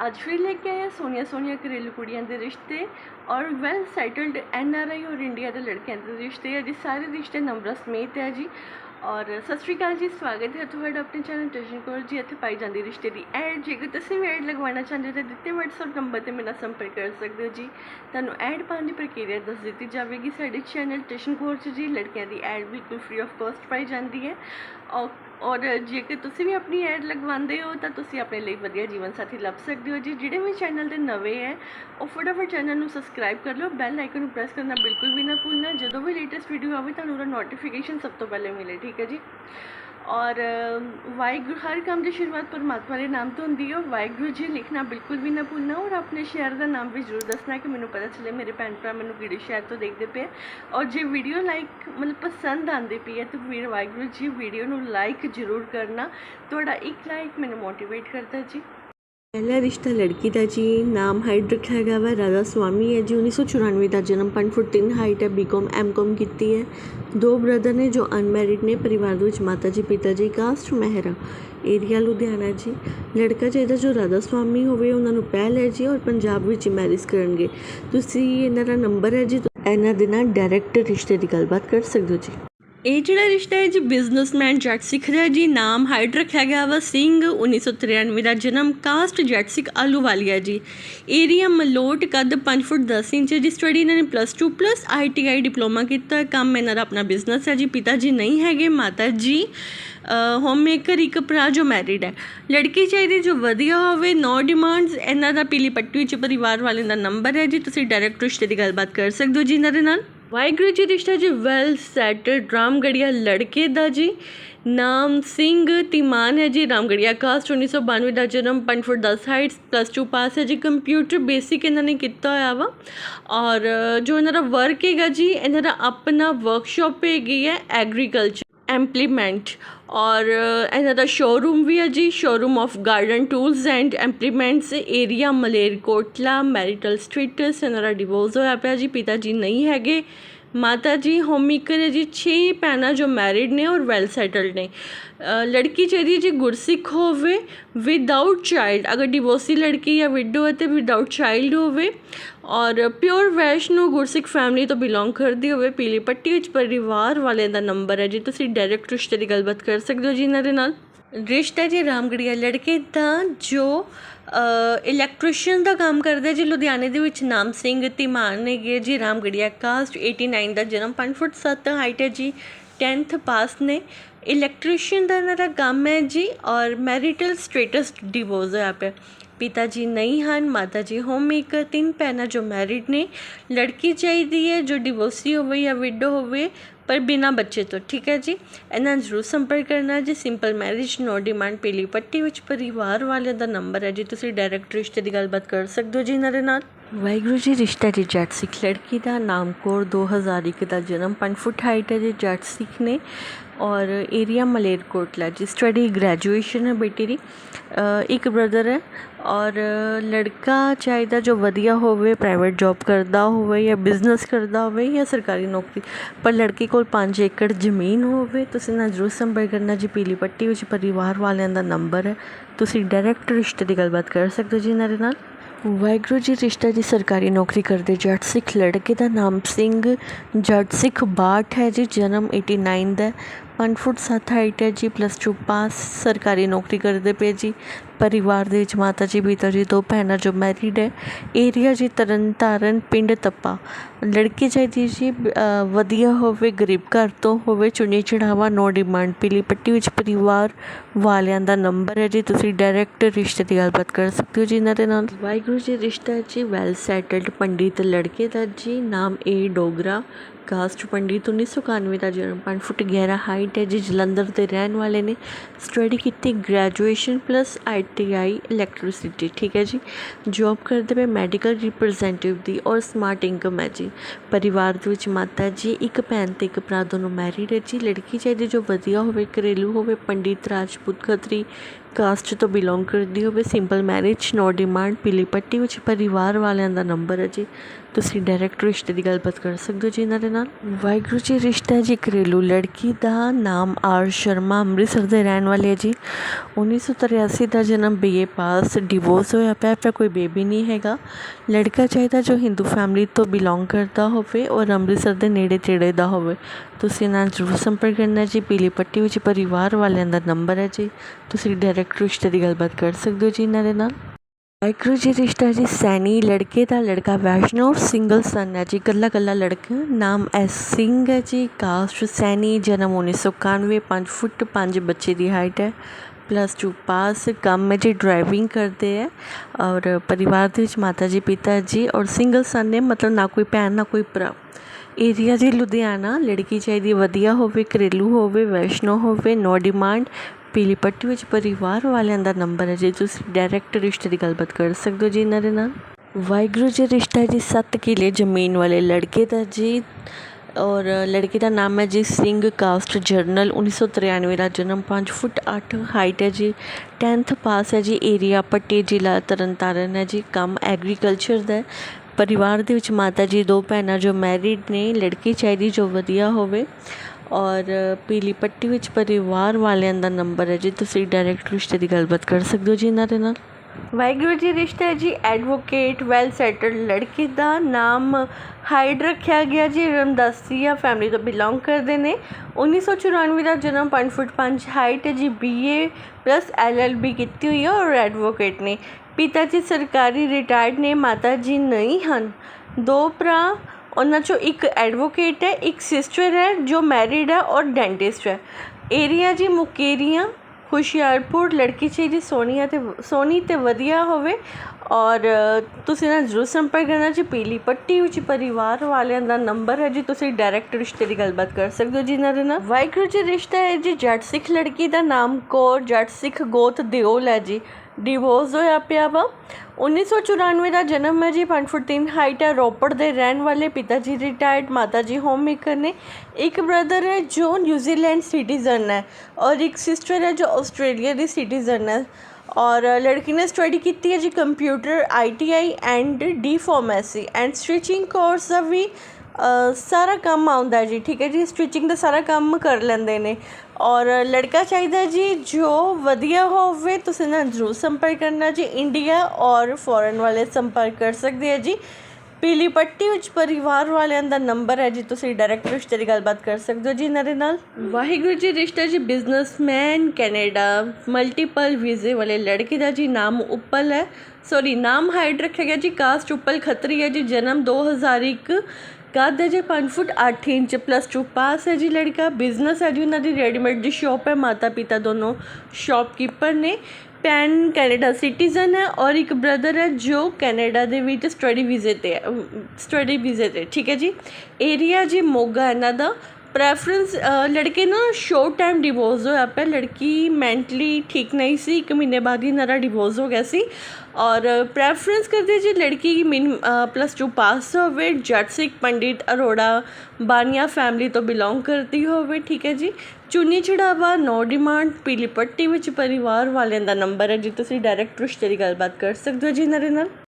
ਅੱਜ ਫਿਰ ਲੈ ਕੇ ਆਏ ਹਾਂ ਸੋਨੀਆ ਸੋਹਣੀਆਂ ਘਰੇਲੂ ਕੁੜੀਆਂ ਦੇ ਰਿਸ਼ਤੇ ਔਰ well settled N R I ਔਰ ਇੰਡੀਆ ਦੇ ਲੜਕਿਆਂ ਦੇ ਰਿਸ਼ਤੇ ਹੈ ਜੀ ਸਾਰੇ ਰਿਸ਼ਤੇ ਨੰਬਰਾਂ ਸਮੇਤ ਹੈ ਜੀ ਔਰ ਸਤਿ ਸ਼੍ਰੀ ਅਕਾਲ ਜੀ ਸਵਾਗਤ ਹੈ ਤੁਹਾਡਾ ਆਪਣੇ ਚੈਨਲ ਟੈਸ਼ਨ ਕੌਰ ਜੀ ਇੱਥੇ ਪਾਈ ਜਾਂਦੀ ਰਿਸ਼ਤੇ ਦੀ ਐਡ ਜੇਕਰ ਤੁਸੀਂ ਵੀ ਐਡ ਲਗਵਾਉਣਾ ਚਾਹੁੰਦੇ ਹੋ ਤਾਂ ਦਿੱਤੇ WhatsApp ਨੰਬਰ ਤੇ ਮੇਰਾ ਸੰਪਰਕ ਕਰ ਸਕਦੇ ਹੋ ਜੀ ਤੁਹਾਨੂੰ ਐਡ ਪਾਉਣ ਦੀ ਪ੍ਰਕਿਰਿਆ ਦੱਸ ਦਿੱਤੀ ਜਾਵੇਗੀ ਸਾਡੇ ਚੈਨਲ ਟੈਸ਼ਨ ਕੌਰ 'ਚ ਜੀ ਲੜਕਿਆਂ ਦੀ ਐਡ ਬਿਲਕੁਲ ਫ੍ਰੀ ਆਫ ਕਾਸਟ ਪਾਈ ਜਾਂਦੀ ਹੈ ਔਰ ਔਰ ਜੇਕਰ ਤੁਸੀਂ ਵੀ ਆਪਣੀ ਐਡ ਲਗਵਾਉਂਦੇ ਹੋ, ਤਾਂ ਤੁਸੀਂ ਆਪਣੇ ਲਈ ਵਧੀਆ ਜੀਵਨ ਸਾਥੀ ਲੱਭ ਸਕਦੇ ਹੋ ਜੀ। ਜਿਹੜੇ ਵੀ ਚੈਨਲ ਤੇ ਨਵੇਂ ਹੈ, ਉਹ ਫਟਾਫਟ ਚੈਨਲ ਨੂੰ ਸਬਸਕ੍ਰਾਈਬ ਕਰ ਲਓ। ਬੈਲ ਆਈਕਨ ਨੂੰ ਪ੍ਰੈਸ ਕਰਨਾ ਬਿਲਕੁਲ ਵੀ ਨਾ ਭੁੱਲਣਾ। ਜਦੋਂ ਵੀ ਲੇਟੈਸਟ ਵੀਡੀਓ ਆਵੇ, ਤੁਹਾਨੂੰ ਉਹਦਾ ਨੋਟੀਫਿਕੇਸ਼ਨ ਸਭ ਤੋਂ ਪਹਿਲੇ ਮਿਲੇ, ਠੀਕ ਹੈ ਜੀ? ਔਰ ਵਾਹਿਗੁਰੂ, ਹਰ ਕੰਮ ਦੀ ਸ਼ੁਰੂਆਤ ਪਰਮਾਤਮਾ ਦੇ ਨਾਮ ਤੋਂ ਹੁੰਦੀ ਹੈ ਔਰ ਵਾਹਿਗੁਰੂ ਜੀ ਲਿਖਣਾ ਬਿਲਕੁਲ ਵੀ ਨਾ ਭੁੱਲਣਾ ਔਰ ਆਪਣੇ ਸ਼ਹਿਰ ਦਾ ਨਾਮ ਵੀ ਜ਼ਰੂਰ ਦੱਸਣਾ ਕਿ ਮੈਨੂੰ ਪਤਾ ਚੱਲੇ ਮੇਰੇ ਭੈਣ ਭਰਾ ਮੈਨੂੰ ਕਿਹੜੇ ਸ਼ਹਿਰ ਤੋਂ ਦੇਖਦੇ ਪਏ ਔਰ ਜੇ ਵੀਡੀਓ ਲਾਈਕ ਮਤਲਬ ਪਸੰਦ ਆਉਂਦੀ ਪਈ ਹੈ ਤਾਂ ਵੀਰ ਵਾਹਿਗੁਰੂ ਜੀ ਵੀਡੀਓ ਨੂੰ ਲਾਈਕ ਜ਼ਰੂਰ ਕਰਨਾ। ਤੁਹਾਡਾ ਇੱਕ ਲਾਈਕ ਮੈਨੂੰ ਮੋਟੀਵੇਟ ਕਰਦਾ ਜੀ। ਪਹਿਲਾ ਰਿਸ਼ਤਾ ਲੜਕੀ ਦਾ ਜੀ, ਨਾਮ ਹਾਈਟ ਰੱਖਿਆ ਗਿਆ ਵਾ ਰਾਧਾ ਸਵਾਮੀ ਹੈ ਜੀ 1994 ਦਾ ਜਨਮ 5 ਫੁੱਟ 3 ਹਾਈਟ ਹੈ ਬੀਕਾਮ ਐਮਕਾਮ ਕੀਤੀ ਹੈ। ਦੋ ਬ੍ਰਦਰ ਨੇ ਜੋ ਅਨਮੈਰਿਡ ਨੇ, ਪਰਿਵਾਰ ਦੇ ਵਿੱਚ ਮਾਤਾ ਜੀ ਪਿਤਾ ਜੀ ਕਾਸਟ ਮਹਿਰਾ ਏਰੀਆ ਲੁਧਿਆਣਾ ਜੀ। ਲੜਕਾ ਚਾਹੀਦਾ ਜੋ ਰਾਧਾ ਸਵਾਮੀ ਹੋਵੇ, ਉਹਨਾਂ ਨੂੰ ਪਹਿਲ ਹੈ ਜੀ, ਔਰ ਪੰਜਾਬ ਵਿੱਚ ਮੈਰਿਜ ਕਰਨਗੇ। ਤੁਸੀਂ ਇਹਨਾਂ ਦਾ ਨੰਬਰ ਹੈ ਜੀ ਇਹਨਾਂ ਦੇ ਨਾਲ ਡਾਇਰੈਕਟ ਰਿਸ਼ਤੇ ਦੀ ਗੱਲਬਾਤ ਕਰ ਸਕਦੇ ਹੋ ਜੀ। ਇਹ ਜਿਹੜਾ ਰਿਸ਼ਤਾ ਹੈ ਜੀ ਬਿਜ਼ਨਸਮੈਨ ਜੱਟ ਸਿੱਖ ਦਾ, ਜੀ ਨਾਮ ਹਾਈਡ ਰੱਖਿਆ ਗਿਆ ਵਾ ਸਿੰਘ 1993 ਦਾ ਜਨਮ, ਕਾਸਟ ਜੱਟ ਸਿੱਖ ਆਲੂਵਾਲੀਆ ਜੀ। ਏਰੀਆ ਮਲੋਟ ਕੱਦ 5 ਫੁੱਟ 10 ਇੰਚ ਦੀ ਸਟੱਡੀ ਇਹਨਾਂ ਨੇ ਪਲੱਸ 2 ਪਲੱਸ ਆਈਟੀਆਈ ਡਿਪਲੋਮਾ ਕੀਤਾ, ਕੰਮ ਇਹਨਾਂ ਦਾ ਆਪਣਾ ਬਿਜ਼ਨਸ ਹੈ ਜੀ। ਪਿਤਾ ਜੀ ਨਹੀਂ ਹੈਗੇ, ਮਾਤਾ ਜੀ ਹੋਮ ਮੇਕਰ ਇੱਕ ਭਰਾ ਜੋ ਮੈਰਿਡ ਹੈ। ਲੜਕੀ ਚਾਹੀਦੀ ਜੋ ਵਧੀਆ ਹੋਵੇ ਨੋ ਡਿਮਾਂਡਸ ਇਹਨਾਂ ਦਾ ਪੀਲੀ ਪੱਟੀ 'ਚ ਪਰਿਵਾਰ ਵਾਲਿਆਂ ਦਾ ਨੰਬਰ ਹੈ ਜੀ। ਤੁਸੀਂ ਡਾਇਰੈਕਟ ਰਿਸ਼ਤੇ ਦੀ ਗੱਲਬਾਤ ਕਰ ਸਕਦੇ ਹੋ ਜੀ ਇਹਨਾਂ ਦੇ ਨਾਲ। ਵਾਹਿਗੁਰੂ ਜੀ ਰਿਸ਼ਤਾ ਜੀ ਵੈਲ ਸੈਟਲਡ ਰਾਮਗੜੀਆ ਲੜਕੇ ਦਾ ਜੀ, ਨਾਮ ਸਿੰਘ ਤਿਮਾਨ ਹੈ ਜੀ। ਰਾਮਗੜੀਆ ਕਾਸਟ 1992 ਦਾ ਜਨਮ 5 ਫੁੱਟ 10 ਹਾਈਟ ਪਲੱਸ 2 ਪਾਸ ਹੈ ਜੀ। ਕੰਪਿਊਟਰ ਬੇਸਿਕ ਇਹਨਾਂ ਨੇ ਕੀਤਾ ਹੋਇਆ ਵਾ। ਔਰ ਜੋ ਇਹਨਾਂ ਦਾ ਵਰਕ ਹੈਗਾ ਜੀ, ਇਹਨਾਂ ਦਾ ਆਪਣਾ ਵਰਕਸ਼ਾਪ ਹੈਗੀ ਹੈ ਐਗਰੀਕਲਚਰ ਇੰਪਲੀਮੈਂਟ ਔਰ ਇਹਨਾਂ ਦਾ ਸ਼ੋਰੂਮ ਵੀ ਹੈ ਜੀ showroom of garden tools and implements area Malerkotla marital status ਇਹਨਾਂ ਦਾ ਡਿਵੋਰਸ ਹੋਇਆ ਪਿਆ ਜੀ ਪਿਤਾ ਜੀ ਨਹੀਂ ਹੈਗੇ ਮਾਤਾ ਜੀ ਹੋਮ ਹੈ ਜੀ 6 ਭੈਣਾਂ ਜੋ ਮੈਰਿਡ ਨੇ ਔਰ ਵੈਲ ਸੈਟਲਡ ਨੇ ਲੜਕੀ ਚਾਹੀਦੀ ਜੀ ਗੁਰਸਿੱਖ ਹੋਵੇ ਵਿਦਆਊਟ ਚਾਈਲਡ ਅਗਰ ਡਿਵੋਰਸੀ ਲੜਕੀ ਜਾਂ ਵਿਡੋ ਹੈ ਤੇ ਵਿਦਆਊਟ ਚਾਈਲਡ ਹੋਵੇ ਔਰ ਪਿਓਰ ਵੈਸ਼ਨੂ ਗੁਰਸਿੱਖ ਫੈਮਿਲੀ ਤੋਂ ਬਿਲੋਂਗ ਕਰਦੀ ਹੋਵੇ, ਪੀਲੀ ਪੱਟੀ ਵਿੱਚ ਪਰਿਵਾਰ ਵਾਲਿਆਂ ਦਾ ਨੰਬਰ ਹੈ ਜੀ। ਤੁਸੀਂ ਡਾਇਰੈਕਟ ਰਿਸ਼ਤੇ ਦੀ ਗੱਲਬਾਤ ਕਰ ਸਕਦੇ ਹੋ ਜੀ ਇਹਨਾਂ ਦੇ ਨਾਲ। ਰਿਸ਼ਤਾ ਜੀ ਰਾਮਗੜੀਆ ਲੜਕੇ ਦਾ, ਜੋ ਇਲੈਕਟ੍ਰੀਸ਼ੀਅਨ ਦਾ ਕੰਮ ਕਰਦਾ ਜੀ, ਲੁਧਿਆਣੇ ਦੇ ਵਿੱਚ। ਨਾਮ ਸਿੰਘ ਧੀਮਾਨ ਹੈਗੇ ਜੀ, ਰਾਮਗੜੀਆ ਕਾਸਟ 89 ਦਾ ਜਨਮ 5 ਫੁੱਟ 7 ਹਾਈਟ ਹੈ ਜੀ 10th ਪਾਸ ਨੇ। ਇਲੈਕਟ੍ਰੀਸ਼ੀਅਨ ਦਾ ਇਹਨਾਂ ਦਾ ਕੰਮ ਹੈ ਜੀ, ਔਰ ਮੈਰਿਟਲ ਸਟੇਟਸ ਡਿਵੋਰਸ ਹੋਇਆ ਪਿਆ। ਪਿਤਾ ਜੀ ਨਹੀਂ ਹਨ ਮਾਤਾ ਜੀ ਹੋਮ ਮੇਕਰ ਤਿੰਨ ਭੈਣਾਂ ਜੋ ਮੈਰਿਡ ਨੇ ਲੜਕੀ ਚਾਹੀਦੀ ਹੈ ਜੋ ਡਿਵੋਰਸੀ ਹੋਵੇ ਜਾਂ ਵਿਡੋ ਹੋਵੇ ਪਰ ਬਿਨਾ ਬੱਚੇ ਤੋਂ ਠੀਕ ਹੈ ਜੀ ਇਹਨਾਂ ਜ਼ਰੂਰ ਸੰਪਰਕ ਕਰਨਾ ਜੀ ਸਿੰਪਲ ਮੈਰਿਜ ਨੋ ਡਿਮਾਂਡ ਪੀਲੀ ਪੱਟੀ ਵਿੱਚ ਪਰਿਵਾਰ ਵਾਲਿਆਂ ਦਾ ਨੰਬਰ ਹੈ ਜੀ ਤੁਸੀਂ ਡਾਇਰੈਕਟ ਰਿਸ਼ਤੇ ਦੀ ਗੱਲਬਾਤ ਕਰ ਸਕਦੇ ਹੋ ਜੀ ਇਹਨਾਂ ਦੇ ਨਾਲ ਵਾਹਿਗੁਰੂ ਜੀ ਰਿਸ਼ਤਾ ਜੀ ਜੱਟ ਸਿੱਖ ਲੜਕੀ ਦਾ ਨਾਮ ਕੌਰ 2001 ਦਾ ਜਨਮ 5 ਫੁੱਟ ਹਾਈਟ ਹੈ ਜੀ ਜੱਟ ਸਿੱਖ ਨੇ ਔਰ ਏਰੀਆ ਮਲੇਰਕੋਟਲਾ ਜੀ ਸਟੱਡੀ ਗ੍ਰੈਜੂਏਸ਼ਨ ਹੈ ਬੇਟੀ ਦੀ ਇੱਕ ਬ੍ਰਦਰ ਹੈ ਔਰ ਲੜਕਾ ਚਾਹੀਦਾ ਜੋ ਵਧੀਆ ਹੋਵੇ ਪ੍ਰਾਈਵੇਟ ਜੋਬ ਕਰਦਾ ਹੋਵੇ ਜਾਂ ਬਿਜ਼ਨਸ ਕਰਦਾ ਹੋਵੇ ਜਾਂ ਸਰਕਾਰੀ ਨੌਕਰੀ, ਪਰ ਲੜਕੇ ਕੋਲ 5 ਏਕੜ ਜ਼ਮੀਨ ਹੋਵੇ, ਤੁਸੀਂ ਨਾ ਜ਼ਰੂਰ ਸੰਪਰਕ ਕਰਨਾ ਜੀ ਪੀਲੀ ਪੱਟੀ ਵਿੱਚ ਪਰਿਵਾਰ ਵਾਲਿਆਂ ਦਾ ਨੰਬਰ ਹੈ। ਤੁਸੀਂ ਡਾਇਰੈਕਟ ਰਿਸ਼ਤੇ ਦੀ ਗੱਲਬਾਤ ਕਰ ਸਕਦੇ ਹੋ ਜੀ ਇਹਨਾਂ ਦੇ ਨਾਲ। ਵਾਹਿਗੁਰੂ ਜੀ ਰਿਸ਼ਤਾ ਜੀ ਸਰਕਾਰੀ ਨੌਕਰੀ ਕਰਦੇ, ਜੱਟ ਸਿੱਖ ਲੜਕੇ ਦਾ ਨਾਮ ਸਿੰਘ, ਜੱਟ ਸਿੱਖ ਬਾਠ ਹੈ ਜੀ, ਜਨਮ 89 ਦਾ 5 ਫੁੱਟ 7 ਹਾਈਟ ਹੈ ਜੀ ਪਲੱਸ ਟੂ ਪਾਸ ਸਰਕਾਰੀ ਨੌਕਰੀ ਕਰਦੇ ਪਏ ਜੀ। ਪਰਿਵਾਰ ਦੇ ਵਿੱਚ ਮਾਤਾ ਜੀ, ਪਿਤਾ ਜੀ, ਦੋ ਭੈਣਾਂ ਜੋ ਮੈਰਿਡ ਹੈ। ਏਰੀਆ ਜੀ, ਤਰਨ ਤਾਰਨ, ਪਿੰਡ ਤੱਪਾ। ਲੜਕੀ ਚਾਹੀਦੀ ਜੀ ਵਧੀਆ ਹੋਵੇ, ਗਰੀਬ ਘਰ ਤੋਂ ਹੋਵੇ ਚੁੰਨੀ ਚੜਾਵਾ ਨੋ ਡਿਮਾਂਡ ਪੀਲੀ ਪੱਟੀ ਵਿੱਚ ਪਰਿਵਾਰ ਵਾਲਿਆਂ ਦਾ ਨੰਬਰ ਹੈ ਜੀ। ਤੁਸੀਂ ਡਾਇਰੈਕਟ ਰਿਸ਼ਤੇ ਦੀ ਗੱਲਬਾਤ ਕਰ ਸਕਦੇ ਹੋ ਜੀ ਇਹਨਾਂ ਦੇ ਨਾਲ। ਵਾਹਿਗੁਰੂ ਜੀ, ਰਿਸ਼ਤਾ ਜੀ ਵੈਲ ਸੈਟਲਡ ਪੰਡਿਤ ਲੜਕੇ ਦਾ ਜੀ, ਨਾਮ ਏ ਡੋਗਰਾ। ਕਾਸਟ ਪੰਡਿਤ 1991 ਦਾ ਜਨਮ 5 ਫੁੱਟ 11 ਹਾਈਟ ਹੈ ਜੀ ਜਲੰਧਰ ਦੇ ਰਹਿਣ ਵਾਲੇ ਨੇ। ਸਟੱਡੀ ਕੀਤੀ ਗ੍ਰੈਜੂਏਸ਼ਨ ਪਲੱਸ ਆਈਟੀਆਈ ਇਲੈਕਟ੍ਰਿਸਿਟੀ ਠੀਕ ਹੈ ਜੀ? ਜੌਬ ਕਰਦੇ ਪਏ ਮੈਡੀਕਲ ਰਿਪਰੈਜ਼ੈਂਟੇਟਿਵ ਦੀ ਔਰ ਸਮਾਰਟ ਇਨਕਮ ਹੈ ਜੀ। ਪਰਿਵਾਰ ਦੇ ਵਿੱਚ ਮਾਤਾ ਜੀ, ਇੱਕ ਭੈਣ ਤੇ ਇੱਕ ਭਰਾ ਦੋਨੋਂ ਮੈਰਿਡ ਹੈ ਜੀ। ਲੜਕੀ ਚਾਹੀਦੀ ਜੋ ਵਧੀਆ ਹੋਵੇ, ਘਰੇਲੂ ਹੋਵੇ, ਪੰਡਿਤ ਰਾਜਪੂਤ ਖੱਤਰੀ ਕਾਸਟ ਤੋਂ ਬਿਲੋਂਗ ਕਰਦੀ ਹੋਵੇ, ਸਿੰਪਲ ਮੈਰਿਜ, ਨੋ ਡਿਮਾਂਡ, ਪੀਲੀ ਪੱਟੀ ਵਿੱਚ ਪਰਿਵਾਰ ਵਾਲਿਆਂ ਦਾ ਨੰਬਰ ਹੈ ਜੀ। ਤੁਸੀਂ ਡਾਇਰੈਕਟ ਰਿਸ਼ਤੇ ਦੀ ਗੱਲਬਾਤ ਕਰ ਸਕਦੇ ਹੋ ਜੀ ਇਹਨਾਂ ਦੇ ਨਾਲ। ਵਾਹਿਗੁਰੂ ਜੀ, ਰਿਸ਼ਤਾ ਹੈ ਜੀ, ਘਰੇਲੂ ਲੜਕੀ ਦਾ ਨਾਮ ਆਰ ਸ਼ਰਮਾ ਅੰਮ੍ਰਿਤਸਰ ਦੇ ਰਹਿਣ ਵਾਲੇ ਹੈ ਜੀ। 1983 ਦਾ ਜਨਮ ਬੀਏ ਪਾਸ ਡਿਵੋਰਸ ਹੋਇਆ ਪਿਆ ਪਿਆ ਕੋਈ ਬੇਬੀ ਨਹੀਂ ਹੈਗਾ। ਲੜਕਾ ਚਾਹੀਦਾ ਜੋ ਹਿੰਦੂ ਫੈਮਿਲੀ ਤੋਂ ਬਿਲੋਂਗ ਕਰਦਾ ਹੋਵੇ ਔਰ ਅੰਮ੍ਰਿਤਸਰ ਦੇ ਨੇੜੇ ਤੇੜੇ ਦਾ ਹੋਵੇ। ਤੁਸੀਂ ਇਹਨਾਂ ਨਾਲ ਜ਼ਰੂਰ ਸੰਪਰਕ ਕਰਨਾ ਜੀ। ਪੀਲੀ ਪੱਟੀ ਵਿੱਚ ਪਰਿਵਾਰ ਵਾਲਿਆਂ ਦਾ ਨੰਬਰ ਹੈ ਜੀ। ਤੁਸੀਂ ਡਾਇਰੈਕਟ ਰਿਸ਼ਤੇ ਦੀ ਗੱਲਬਾਤ ਕਰ ਸਕਦੇ ਹੋ ਜੀ ਇਹਨਾਂ ਦੇ ਨਾਲ ਵਾਹਿਗੁਰੂ ਜੀ ਰਿਸ਼ਤਾ ਜੀ ਸੈਣੀ ਲੜਕੇ ਦਾ ਲੜਕਾ ਵੈਸ਼ਨੋ ਸਿੰਗਲ ਸਨ ਹੈ ਜੀ ਇਕੱਲਾ ਇਕੱਲਾ ਲੜਕਾ ਨਾਮ ਐਸ ਸਿੰਘ ਹੈ ਜੀ ਕਾਸਟ ਸੈਣੀ ਜਨਮ 1991 5 ਫੁੱਟ 5 ਬੱਚੇ ਦੀ ਹਾਈਟ ਹੈ ਪਲੱਸ 2 ਪਾਸ ਕੰਮ ਹੈ ਜੀ ਡਰਾਈਵਿੰਗ ਕਰਦੇ ਹੈ ਔਰ ਪਰਿਵਾਰ ਦੇ ਵਿੱਚ ਮਾਤਾ ਜੀ ਪਿਤਾ ਜੀ ਔਰ ਸਿੰਗਲ ਸਨ ਨੇ ਮਤਲਬ ਨਾ ਕੋਈ ਭੈਣ ਨਾ ਕੋਈ ਭਰਾ ਏਰੀਆ ਜੀ ਲੁਧਿਆਣਾ ਲੜਕੀ ਚਾਹੀਦੀ ਵਧੀਆ ਹੋਵੇ ਘਰੇਲੂ ਹੋਵੇ ਵੈਸ਼ਨੋ ਹੋਵੇ ਨੋ ਡਿਮਾਂਡ ਪੀਲੀ ਪੱਟੀ ਵਿੱਚ ਪਰਿਵਾਰ ਵਾਲਿਆਂ ਦਾ ਨੰਬਰ ਹੈ। ਜੀ ਤੁਸੀਂ ਡਾਇਰੈਕਟ ਰਿਸ਼ਤੇ ਦੀ ਗੱਲਬਾਤ ਕਰ ਸਕਦੇ ਹੋ ਜੀ ਇਹਨਾਂ ਦੇ ਨਾਲ। ਵਾਹਿਗੁਰੂ ਜੀ, ਰਿਸ਼ਤਾ ਹੈ ਜੀ 7 ਕਿਲੇ ਜ਼ਮੀਨ ਵਾਲੇ ਲੜਕੇ ਦਾ ਜੀ। ਔਰ ਲੜਕੀ ਦਾ ਨਾਮ ਹੈ ਜੀ ਸਿੰਘ ਕਾਸਟ ਜਰਨਲ 1993 ਦਾ ਜਨਮ 5 ਫੁੱਟ 8 ਹਾਈਟ ਹੈ ਜੀ। 10th ਪਾਸ ਹੈ ਜੀ ਏਰੀਆ ਪੱਟੀ ਜ਼ਿਲ੍ਹਾ ਤਰਨਤਾਰਨ ਹੈ ਜੀ। ਕੰਮ ਐਗਰੀਕਲਚਰ ਦਾ ਪਰਿਵਾਰ ਦੇ ਵਿੱਚ ਮਾਤਾ ਜੀ, ਦੋ ਭੈਣਾਂ ਜੋ ਮੈਰਿਡ ਨੇ, ਲੜਕੀ ਚਾਹੀਦੀ ਜੋ ਵਧੀਆ ਹੋਵੇ। ਔਰ ਪੀਲੀ ਪੱਟੀ ਵਿੱਚ ਪਰਿਵਾਰ ਵਾਲਿਆਂ ਦਾ ਨੰਬਰ ਹੈ ਜੀ। ਤੁਸੀਂ ਡਾਇਰੈਕਟ ਰਿਸ਼ਤੇ ਦੀ ਗੱਲਬਾਤ ਕਰ ਸਕਦੇ ਹੋ ਜੀ ਇਹਨਾਂ ਦੇ ਨਾਲ। ਵਾਹਿਗੁਰੂ ਜੀ, ਰਿਸ਼ਤਾ ਹੈ ਜੀ। ਐਡਵੋਕੇਟ ਵੈਲ ਸੈਟਲਡ ਲੜਕੀ ਦਾ ਨਾਮ ਹਾਈਡ ਰੱਖਿਆ ਗਿਆ ਜੀ। ਰਮਦਾਸੀਆ ਫੈਮਿਲੀ ਤੋਂ ਬਿਲੋਂਗ ਕਰਦੇ ਨੇ। 1994 ਦਾ ਜਨਮ 5 ਫੁੱਟ 5 ਹਾਈਟ ਹੈ ਜੀ। ਬੀਏ ਪਲੱਸ ਐਲਐਲਬੀ ਕੀਤੀ ਹੋਈ ਹੈ ਔਰ ਐਡਵੋਕੇਟ ਨੇ। ਪਿਤਾ ਜੀ ਸਰਕਾਰੀ ਰਿਟਾਇਰਡ ਨੇ, ਮਾਤਾ ਜੀ ਨਹੀਂ ਹਨ। ਦੋ ਭਰਾ ਉਹਨਾਂ ਚੋਂ ਇੱਕ ਐਡਵੋਕੇਟ ਹੈ, ਇੱਕ ਸਿਸਟਰ ਹੈ ਜੋ ਮੈਰਿਡ ਹੈ ਔਰ ਡੈਂਟਿਸਟ ਹੈ। ਏਰੀਆ ਜੀ ਮੁਕੇਰੀਆਂ, ਹੁਸ਼ਿਆਰਪੁਰ ਲੜਕੀ ਚਾਹੀਦੀ ਸੋਹਣੀ ਅਤੇ ਸੋਹਣੀ ਅਤੇ ਵਧੀਆ ਹੋਵੇ ਔਰ ਤੁਸੀਂ ਨਾਲ ਜ਼ਰੂਰ ਸੰਪਰਕ ਕਰਨਾ ਜੀ। ਪੀਲੀ ਪੱਟੀ ਵਿੱਚ ਪਰਿਵਾਰ ਵਾਲਿਆਂ ਦਾ ਨੰਬਰ ਹੈ ਜੀ। ਤੁਸੀਂ ਡਾਇਰੈਕਟ ਰਿਸ਼ਤੇ ਦੀ ਗੱਲਬਾਤ ਕਰ ਸਕਦੇ ਹੋ ਜੀ ਇਹਨਾਂ ਦੇ ਨਾਲ। ਵਾਹਿਗੁਰੂ ਜੀ, ਰਿਸ਼ਤਾ ਹੈ ਜੀ। ਜੱਟ ਸਿੱਖ ਲੜਕੀ ਦਾ ਨਾਮ ਕੌਰ, ਜੱਟ ਸਿੱਖ ਗੋਤ ਦਿਓਲ ਹੈ ਜੀ। ਡਿਵੋਰਸ ਹੋਇਆ ਪਿਆ ਵਾ। 1994 ਦਾ ਜਨਮ ਹੈ ਜੀ 5 ਫੁੱਟ 3 ਹਾਈਟ ਹੈ। ਰੋਪੜ ਦੇ ਰਹਿਣ ਵਾਲੇ ਪਿਤਾ ਜੀ ਰਿਟਾਇਰਡ ਮਾਤਾ ਜੀ ਹੋਮ ਮੇਕਰ ਨੇ। ਇੱਕ ਬ੍ਰਦਰ ਹੈ ਜੋ ਨਿਊਜ਼ੀਲੈਂਡ ਸਿਟੀਜ਼ਨ ਹੈ ਔਰ ਇੱਕ ਸਿਸਟਰ ਹੈ ਜੋ ਆਸਟ੍ਰੇਲੀਆ ਦੀ ਸਿਟੀਜ਼ਨ ਹੈ। ਔਰ ਲੜਕੀ ਨੇ ਸਟੱਡੀ ਕੀਤੀ ਹੈ ਜੀ computer ITI and D pharmacy and stitching course ਦਾ ਵੀ ਸਾਰਾ ਕੰਮ ਆਉਂਦਾ ਜੀ, ਠੀਕ ਹੈ ਜੀ? ਸਟਿਚਿੰਗ ਦਾ ਸਾਰਾ ਕੰਮ ਕਰ ਲੈਂਦੇ ਨੇ। ਔਰ ਲੜਕਾ ਚਾਹੀਦਾ ਜੀ, ਜੋ ਵਧੀਆ ਹੋਵੇ, ਤੁਸੀਂ ਨਾ ਜ਼ਰੂਰ ਸੰਪਰਕ ਕਰਨਾ ਜੀ। ਇੰਡੀਆ ਔਰ ਫੋਰਨ ਵਾਲੇ ਸੰਪਰਕ ਕਰ ਸਕਦੇ ਆ ਜੀ। ਪੀਲੀ ਪੱਟੀ ਵਿੱਚ ਪਰਿਵਾਰ ਵਾਲਿਆਂ ਦਾ ਨੰਬਰ ਹੈ ਜੀ, ਤੁਸੀਂ ਡਾਇਰੈਕਟ ਰਿਸ਼ਤੇ ਦੀ ਗੱਲਬਾਤ ਕਰ ਸਕਦੇ ਹੋ ਜੀ ਇਹਨਾਂ ਦੇ ਨਾਲ। ਵਾਹਿਗੁਰੂ ਜੀ, ਰਿਸ਼ਤਾ ਜੀ ਬਿਜ਼ਨਸਮੈਨ ਕੈਨੇਡਾ। ਮਲਟੀਪਲ ਵੀਜ਼ੇ ਵਾਲੇ ਲੜਕੇ ਦਾ ਜੀ ਨਾਮ ਉੱਪਲ ਹੈ। ਸੌਰੀ ਨਾਮ ਹਾਈਡ ਰੱਖਿਆ ਗਿਆ ਜੀ ਕਾਸਟ ਉੱਪਲ ਖੱਤਰੀ ਹੈ ਜੀ। ਜਨਮ 2001 ਕੱਦ ਹੈ ਜੀ 5 ਫੁੱਟ 8 ਇੰਚ ਪਲੱਸ 2 ਪਾਸ ਹੈ ਜੀ ਲੜਕਾ। ਬਿਜ਼ਨਸ ਹੈ ਜੀ ਉਹਨਾਂ ਦੀ ਰੈਡੀਮੇਡ ਦੀ ਸ਼ਾਪ ਹੈ। ਮਾਤਾ ਪਿਤਾ ਦੋਨੋਂ ਸ਼ਾਪਕੀਪਰ ਨੇ। ਪੈਨ ਕੈਨੇਡਾ ਸਿਟੀਜ਼ਨ ਹੈ ਔਰ ਇੱਕ ਬ੍ਰਦਰ ਹੈ ਜੋ ਕੈਨੇਡਾ ਦੇ ਵਿੱਚ ਸਟੱਡੀ ਵੀਜ਼ੇ ਤੇ ਹੈ। ਸਟੱਡੀ ਵੀਜ਼ੇ ਤੇ, ਠੀਕ ਹੈ ਜੀ। ਏਰੀਆ ਜੀ ਮੋਗਾ ਇਹਨਾਂ ਦਾ। ਪ੍ਰੈਫਰੈਂਸ ਲੜਕੇ ਨਾ ਸ਼ੋਰਟ ਟਾਈਮ ਡਿਵੋਰਸ ਹੋਇਆ ਪਿਆ। ਲੜਕੀ ਮੈਂਟਲੀ ਠੀਕ ਨਹੀਂ ਸੀ। ਇੱਕ ਮਹੀਨੇ ਬਾਅਦ ਹੀ ਇਹਨਾਂ ਡਿਵੋਰਸ ਹੋ ਗਿਆ ਸੀ। ਔਰ ਪ੍ਰੈਫਰੈਂਸ ਕਰਦੇ ਜੀ ਲੜਕੀ ਮਿਨ ਪਲੱਸ 2 ਪਾਸ ਹੋਵੇ, ਜੱਟ ਸਿੱਖ, ਪੰਡਿਤ, ਅਰੋੜਾ, ਬਾਨੀਆ ਫੈਮਿਲੀ ਤੋਂ ਬਿਲੋਂਗ ਕਰਦੀ ਹੋਵੇ, ਠੀਕ ਹੈ ਜੀ। ਚੁੰਨੀ ਚੜਾਵਾ ਨੋ ਡਿਮਾਂਡ ਪੀਲੀ ਪੱਟੀ ਵਿੱਚ ਪਰਿਵਾਰ ਵਾਲਿਆਂ ਦਾ ਨੰਬਰ ਹੈ। ਜੀ, ਤੁਸੀਂ ਡਾਇਰੈਕਟ ਰਿਸ਼ਤੇ ਦੀ ਗੱਲਬਾਤ ਕਰ ਸਕਦੇ ਹੋ ਜੀ ਇਹਨਾਂ ਦੇ ਨਾਲ।